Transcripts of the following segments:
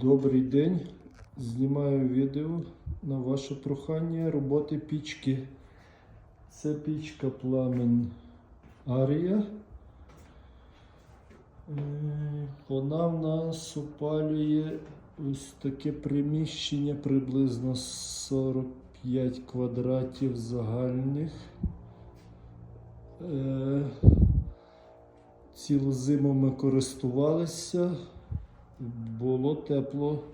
Добрий день. Знімаю відео на ваше прохання роботи пічки. Це пічка пламен Арія. Е, Вона в нас опалює ось таке приміщення приблизно 45 квадратів загальних. Е, Цілу зиму ми користувалися. Було тепло.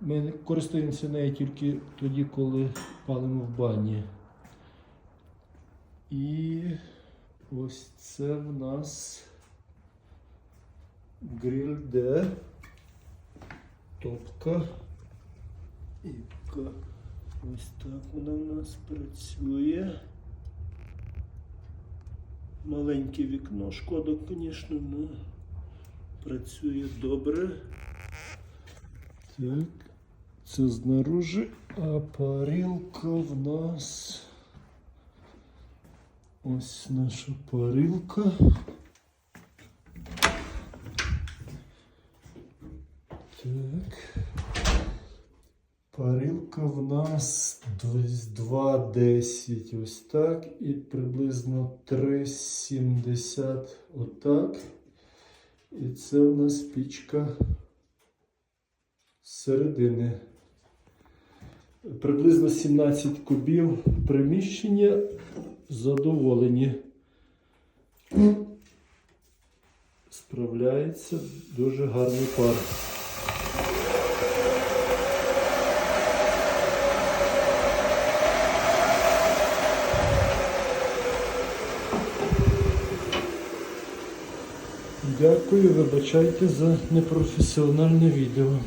Ми користуємося нею тільки тоді, коли палимо в бані. І ось це в нас гриль Д. Топка. І ка- ось так вона в нас працює. Маленьке вікно, шкода, звісно, але працює добре. Так, це знаружи, а парилка в нас. Ось наша парилка. Так. Парилка в нас десь 2,10 ось так і приблизно 3,70 отак. І це у нас пічка з середини. Приблизно 17 кубів приміщення задоволені. Справляється дуже гарний пар. Дякую, вибачайте за непрофесіональне відео.